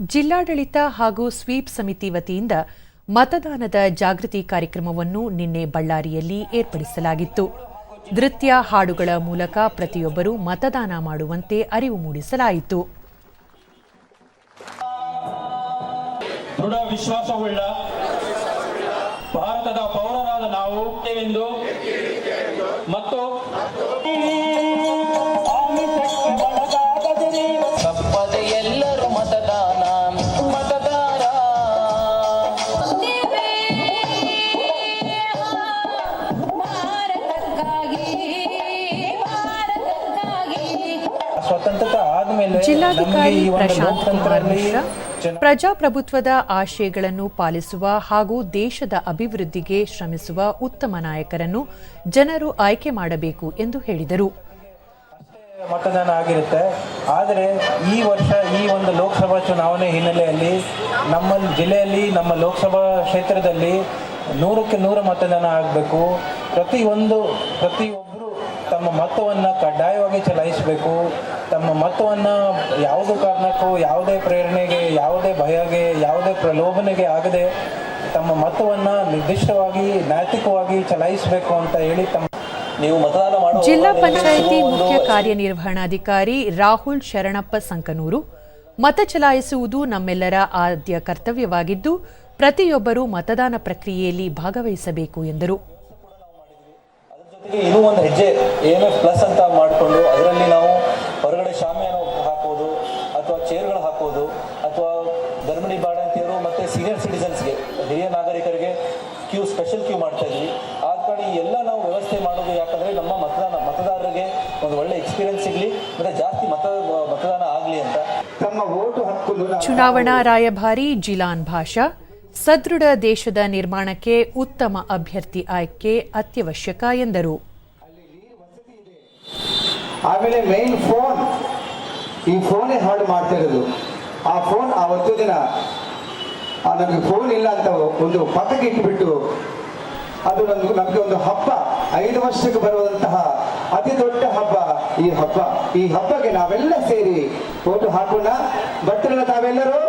ಜಿಲ್ಲಾಡಳಿತ ಹಾಗೂ ಸ್ವೀಪ್ ಸಮಿತಿ ವತಿಯಿಂದ ಮತದಾನದ ಜಾಗೃತಿ ಕಾರ್ಯಕ್ರಮವನ್ನು ನಿನ್ನೆ ಬಳ್ಳಾರಿಯಲ್ಲಿ ಏರ್ಪಡಿಸಲಾಗಿತ್ತು. ನೃತ್ಯ ಹಾಡುಗಳ ಮೂಲಕ ಪ್ರತಿಯೊಬ್ಬರೂ ಮತದಾನ ಮಾಡುವಂತೆ ಅರಿವು ಮೂಡಿಸಲಾಯಿತು. ದೃಢ ವಿಶ್ವಾಸವುಳ್ಳ ಭಾರತದ ಪೌರರಾದ ನಾವು ಎಂದು ಮತ್ತು ಜಿಲ್ಲಾಧಿಕಾರಿ ಪ್ರಶಾಂತ್ ಕುಮಾರ್ ಮಿಶ್ರಾ ಪ್ರಜಾಪ್ರಭುತ್ವದ ಆಶಯಗಳನ್ನು ಪಾಲಿಸುವ ಹಾಗೂ ದೇಶದ ಅಭಿವೃದ್ಧಿಗೆ ಶ್ರಮಿಸುವ ಉತ್ತಮ ನಾಯಕರನ್ನು ಜನರು ಆಯ್ಕೆ ಮಾಡಬೇಕು ಎಂದು ಹೇಳಿದರು. ಮತದಾನ ಆಗಿರುತ್ತೆ. ಆದರೆ ಈ ವರ್ಷ ಈ ಒಂದು ಲೋಕಸಭಾ ಚುನಾವಣೆ ಹಿನ್ನೆಲೆಯಲ್ಲಿ ನಮ್ಮ ಜಿಲ್ಲೆಯಲ್ಲಿ ನಮ್ಮ ಲೋಕಸಭಾ ಕ್ಷೇತ್ರದಲ್ಲಿ ನೂರಕ್ಕೆ ನೂರು ಮತದಾನ ಆಗಬೇಕು. ಪ್ರತಿಯೊಂದು ಪ್ರತಿಯೊಬ್ಬರು ತಮ್ಮ ಮತವನ್ನು ಕಡ್ಡಾಯವಾಗಿ ಚಲಾಯಿಸಬೇಕು. ತಮ್ಮ ಮತವನ್ನು ಯಾವುದೇ ಕಾರಣಕ್ಕೂ ಯಾವುದೇ ಪ್ರೇರಣೆಗೆ ಯಾವುದೇ ಭಯಗೆ ಯಾವುದೇ ಪ್ರಲೋಭನೆಗೆ ಆಗದೆ ತಮ್ಮ ಮತವನ್ನು ನಿರ್ದಿಷ್ಟವಾಗಿ ನೈತಿಕವಾಗಿ ಚಲಾಯಿಸಬೇಕು ಅಂತ ಹೇಳಿ ತಮ್ಮ ನೀವು ಮತದಾನ ಮಾಡುವ ಜಿಲ್ಲಾ ಪಂಚಾಯಿತಿ ಮುಖ್ಯ ಕಾರ್ಯನಿರ್ವಹಣಾಧಿಕಾರಿ ರಾಹುಲ್ ಶರಣಪ್ಪ ಸಂಕನೂರು. ಮತ ಚಲಾಯಿಸುವುದು ನಮ್ಮೆಲ್ಲರ ಆದ್ಯ ಕರ್ತವ್ಯವಾಗಿದ್ದು ಪ್ರತಿಯೊಬ್ಬರೂ ಮತದಾನ ಪ್ರಕ್ರಿಯೆಯಲ್ಲಿ ಭಾಗವಹಿಸಬೇಕು ಎಂದರು. ಇನ್ನೂ ಒಂದು ಹೆಜ್ಜೆ ಎಂ ಎಫ್ ಪ್ಲಸ್ ಅಂತ ಮಾಡಿಕೊಂಡು ಅದರಲ್ಲಿ ನಾವು ಹೊರಗಡೆ ಶಾಮಿಯಾನ ಹಾಕೋದು ಅಥವಾ ಚೇರ್ಗಳು ಹಾಕೋದು ಅಥವಾ ಗರ್ಭಿಣಿ ಬಾಡಂತಿಯರು ಮತ್ತೆ ಸೀನಿಯರ್ ಸಿಟಿಸನ್ಸ್ಗೆ ಹಿರಿಯ ನಾಗರಿಕರಿಗೆ ಕ್ಯೂ ಸ್ಪೆಷಲ್ ಕ್ಯೂ ಮಾಡ್ತಾ ಇದ್ವಿ. ಆ ಕಾರಣ ಈ ಎಲ್ಲ ನಾವು ವ್ಯವಸ್ಥೆ ಮಾಡೋದು ಯಾಕಂದ್ರೆ ನಮ್ಮ ಮತದಾನ ಮತದಾರರಿಗೆ ಒಂದು ಒಳ್ಳೆ ಎಕ್ಸ್ಪೀರಿಯನ್ಸ್ ಸಿಗಲಿ ಮತ್ತೆ ಜಾಸ್ತಿ ಮತ ಮತದಾನ ಆಗಲಿ ಅಂತ. ತಮ್ಮ ಓಟು ಹಕ್ಕು ನಾವು ಚುನಾವಣಾ ರಾಯಭಾರಿ ಜಿಲಾನ್ ಭಾಷಾ. ಸದೃಢ ದೇಶದ ನಿರ್ಮಾಣಕ್ಕೆ ಉತ್ತಮ ಅಭ್ಯರ್ಥಿ ಆಯ್ಕೆ ಅತ್ಯವಶ್ಯಕ ಎಂದರು. ಆಮೇಲೆ ಮೇನ್ ಫೋನ್ ಈ ಫೋನೇ ಹಾಳು ಮಾಡ್ತಾ ಇರೋದು. ಆ ಫೋನ್ ಆವತ್ತು ದಿನ ನಮಗೆ ಫೋನ್ ಇಲ್ಲ ಅಂತ ಒಂದು ಪಕ್ಕಕ್ಕೆ ಇಟ್ಬಿಟ್ಟು, ಅದು ನಮ್ಗೆ ನಮಗೆ ಒಂದು ಹಬ್ಬ, ಐದು ವರ್ಷಕ್ಕೆ ಬರುವಂತಹ ಅತಿ ದೊಡ್ಡ ಹಬ್ಬ ಈ ಹಬ್ಬ. ಈ ಹಬ್ಬಕ್ಕೆ ನಾವೆಲ್ಲ ಸೇರಿ ಓಟು ಹಾಕೋಣ. ಬರ್ತಿರಲ್ಲ ತಾವೆಲ್ಲರೂ?